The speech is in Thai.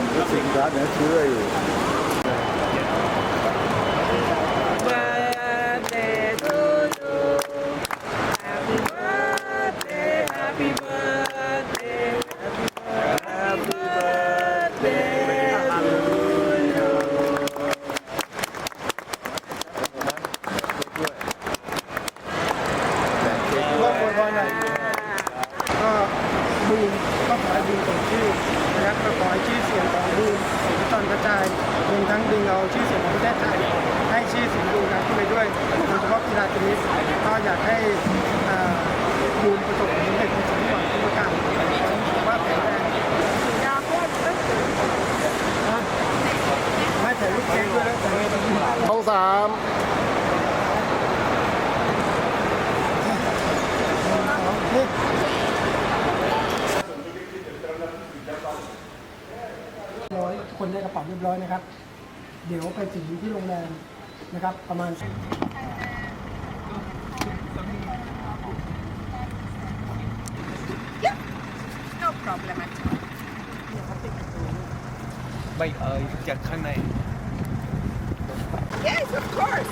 สัมผัสสิ่งร้านนั้นเชื่ออยู่ ก็ดู ขอให้บูมสมชื่อนะครับก็ขอให้ชื่อเสียงของบูมตอนกระจายรวมทั้งดึงเอาชื่อเสียงของประเทศไทยให้ชื่อเสียงบูมดังขึ้นไปด้วยโดยเฉพาะกีฬาเทนนิสก็อยากให้อ่าบูประสบผลสำเร็จในสิ่งที่หวังทุกประการสุขภาพแข็งแรงนะไม่ถ่ายรูปเค้กด้วยแล้วถ่ายรูปเป็นที่หลังช่องสามนี่ร้อย คนได้กระเป๋าเรียบร้อยนะครับ เดี๋ยวไปถึงที่โรงแรมนะครับ ประมาณ No problem at all. ไม่เอ่ยจากข้างใน Yes, of course.